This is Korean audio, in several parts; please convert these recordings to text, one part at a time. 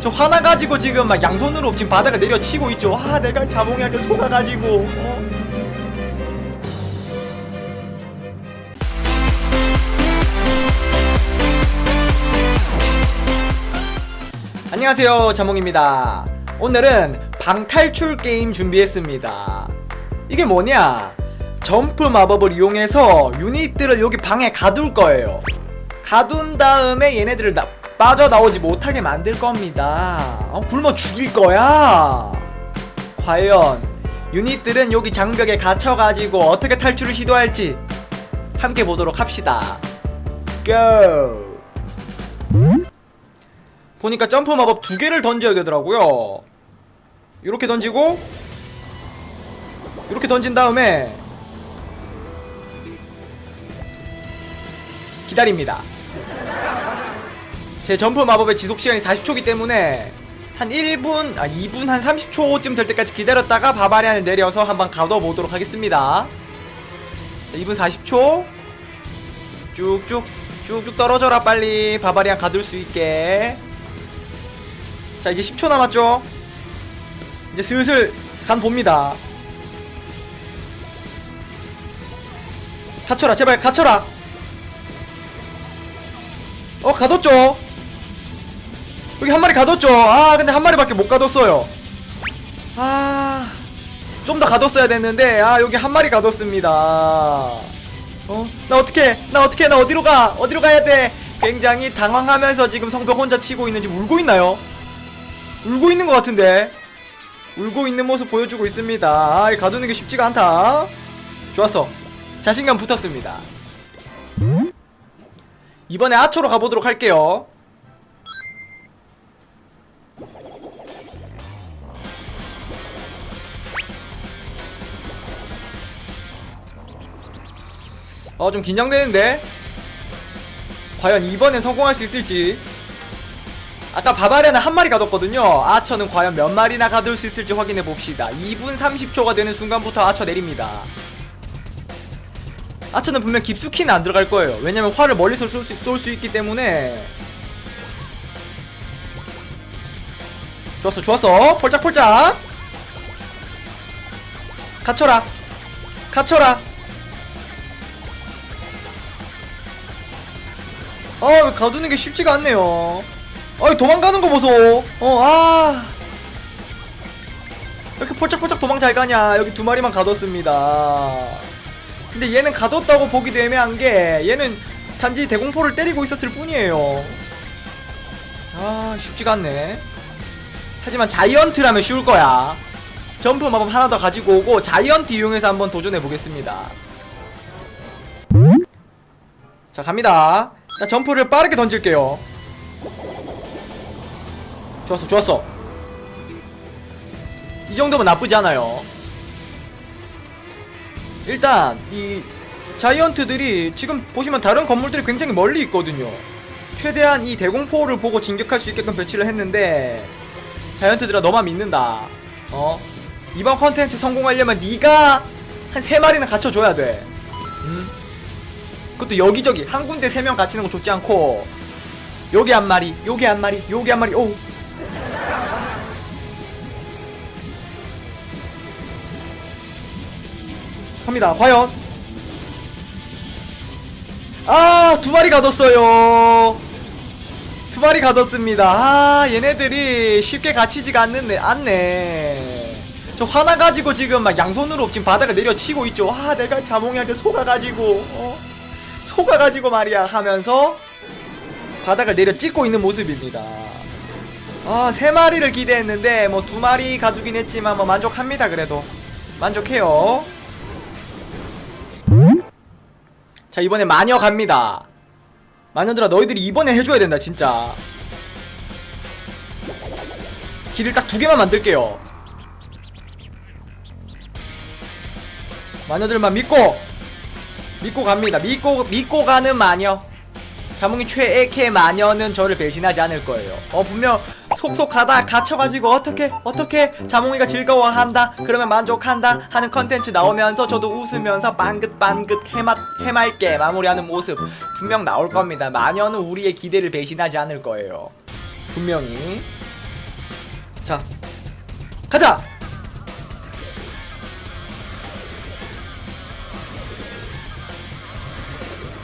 저 화나가지고 지금 막 양손으로 지금 바닥을 내려치고 있죠. 아, 내가 자몽이한테 속아가지고. 어? 안녕하세요, 자몽입니다. 오늘은 방탈출 게임 준비했습니다. 이게 뭐냐? 점프 마법을 이용해서 유닛들을 여기 방에 가둘 거예요. 가둔 다음에 얘네들을 나, 빠져나오지 못하게 만들 겁니다. 어, 굶어 죽일 거야. 과연 유닛들은 여기 장벽에 갇혀가지고 어떻게 탈출을 시도할지 함께 보도록 합시다. 고! 보니까 점프 마법 두 개를 던져야 되더라고요. 이렇게 던지고 이렇게 던진 다음에 기다립니다. 제 점프 마법의 지속 시간이 40초기 때문에 한 1분, 아 2분 한 30초쯤 될 때까지 기다렸다가 바바리안을 내려서 한번 가둬보도록 하겠습니다. 자, 2분 40초. 쭉쭉 쭉쭉 떨어져라 빨리. 바바리안 가둘 수 있게. 자 이제 10초 남았죠? 이제 슬슬 간 봅니다. 갇혀라 제발 갇혀라. 어 가뒀죠 여기 한 마리 가뒀죠. 아 근데 한 마리밖에 못 가뒀어요. 아 좀 더 가뒀어야 됐는데 아 여기 한 마리 가뒀습니다. 어? 나 어떻게 나 어떻게 나 어디로 가? 어디로 가야 돼? 굉장히 당황하면서 지금 성벽 혼자 치고 있는지 울고 있나요? 울고 있는 것 같은데. 울고 있는 모습 보여주고 있습니다. 아, 이 가두는 게 쉽지가 않다. 좋았어. 자신감 붙었습니다. 이번에 아초로 가보도록 할게요 어 좀 긴장되는데? 과연 이번엔 성공할 수 있을지. 아까 바바리아는 한 마리 가뒀거든요. 아처는 과연 몇 마리나 가둘 수 있을지 확인해 봅시다. 2분 30초가 되는 순간부터 아처 내립니다. 아처는 분명 깊숙이는 안 들어갈 거예요. 왜냐면 활을 멀리서 쏠 수, 쏠 수 있기 때문에. 좋았어 좋았어. 폴짝폴짝. 갇혀라. 갇혀라 아 가두는 게 쉽지가 않네요. 어이 도망가는 거 보소. 어아. 이렇게 폴짝폴짝 도망 잘 가냐. 여기 두 마리만 가뒀습니다. 근데 얘는 가뒀다고 보기도 애매한 게 얘는 단지 대공포를 때리고 있었을 뿐이에요. 아 쉽지가 않네. 하지만 자이언트라면 쉬울 거야. 점프 마법 하나 더 가지고 오고 자이언트 이용해서 한번 도전해 보겠습니다. 자 갑니다 자 점프를 빠르게 던질게요. 좋았어 좋았어. 이 정도면 나쁘지 않아요. 일단 이 자이언트들이 지금 보시면 다른 건물들이 굉장히 멀리 있거든요. 최대한 이 대공포를 보고 진격할 수 있게끔 배치를 했는데 자이언트들아 너만 믿는다. 어? 이번 컨텐츠 성공하려면 네가 한 세 마리는 갖춰줘야 돼. 음? 그것도 여기저기 한 군데 세명 갇히는 거 좋지 않고 여기 한 마리 여기 한 마리 여기 한 마리 오 갑니다. 과연 아, 두 마리 가뒀어요. 두 마리 가뒀습니다. 아, 얘네들이 쉽게 갇히지가 않네. 않네. 저 화나가지고 지금 막 양손으로 지금 바닥을 내려치고 있죠. 아, 내가 자몽이한테 속아가지고, 어? 속아가지고 말이야 하면서 바닥을 내려 찍고 있는 모습입니다. 아, 세 마리를 기대했는데 뭐 두 마리 가두긴 했지만 뭐 만족합니다. 그래도 만족해요. 자 이번에 마녀 갑니다 마녀들아 너희들이 이번에 해줘야 된다 진짜 길을 딱 두 개만 만들게요 마녀들만 믿고 믿고 갑니다. 믿고 믿고 가는 마녀. 자몽이 최애캐 마녀는 저를 배신하지 않을 거예요. 어 분명 속속하다 갇혀가지고 어떻게 어떻게 자몽이가 즐거워한다 그러면 만족한다 하는 컨텐츠 나오면서 저도 웃으면서 빵긋빵긋 해맛 해맑게 마무리하는 모습 분명 나올 겁니다. 마녀는 우리의 기대를 배신하지 않을 거예요. 분명히. 자 가자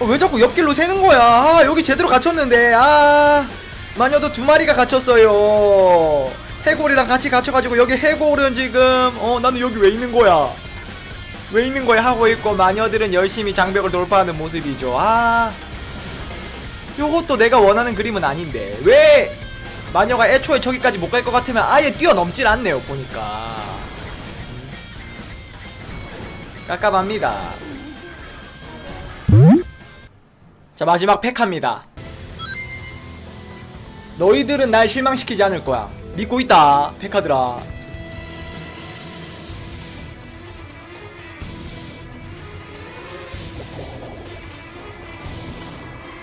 왜 자꾸 옆길로 새는 거야? 아 여기 제대로 갇혔는데. 아 마녀도 두 마리가 갇혔어요. 해골이랑 같이 갇혀가지고 여기 해골은 지금 어 나는 여기 왜 있는 거야? 왜 있는 거야 하고 있고 마녀들은 열심히 장벽을 돌파하는 모습이죠. 아 요것도 내가 원하는 그림은 아닌데. 왜? 마녀가 애초에 저기까지 못 갈 것 같으면 아예 뛰어넘질 않네요 보니까. 음. 깝깝합니다 자 마지막 팩합니다. 너희들은 날 실망시키지 않을 거야. 믿고 있다 팩하들아.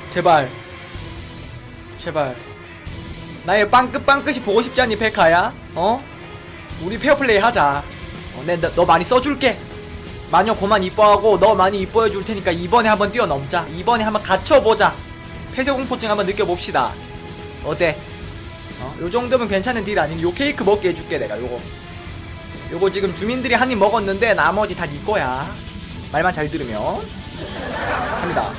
제발. 제발. 나의 빵끝 빵끝이 보고 싶지 않니 페카야? 어? 우리 페어플레이 하자. 어, 내, 너, 너 많이 써줄게 마녀 고만 이뻐하고 너 많이 이뻐해 줄 테니까 이번에 한번 뛰어넘자. 이번에 한번 갇혀보자. 폐쇄공포증 한번 느껴봅시다. 어때? 어? 요 정도면 괜찮은 딜 아니면 요 케이크 먹게 해줄게 내가. 요거. 요거 지금 주민들이 한 입 먹었는데 나머지 다 네 거야. 말만 잘 들으면. 갑니다.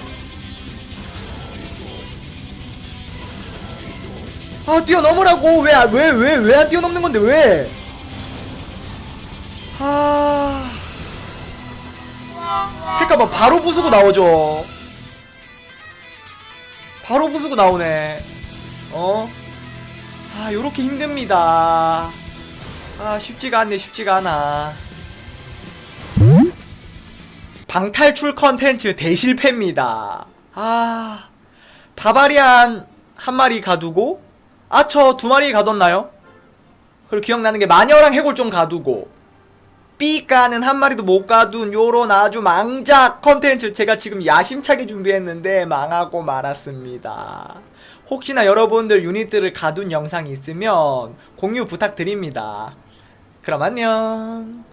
아 뛰어넘으라고. 왜 왜 왜 왜 안 뛰어넘는 건데 왜? 아 잠깐만 바로 부수고 나오죠. 바로 부수고 나오네. 어? 아 요렇게 힘듭니다. 아 쉽지가 않네 쉽지가 않아. 방탈출 컨텐츠 대실패입니다. 아 바바리안 한 마리 가두고 아처 두 마리 가뒀나요? 그리고 기억나는 게 마녀랑 해골 좀 가두고 삐까는 한 마리도 못 가둔 요런 아주 망작 컨텐츠 제가 지금 야심차게 준비했는데 망하고 말았습니다. 혹시나 여러분들 유닛들을 가둔 영상이 있으면 공유 부탁드립니다. 그럼 안녕.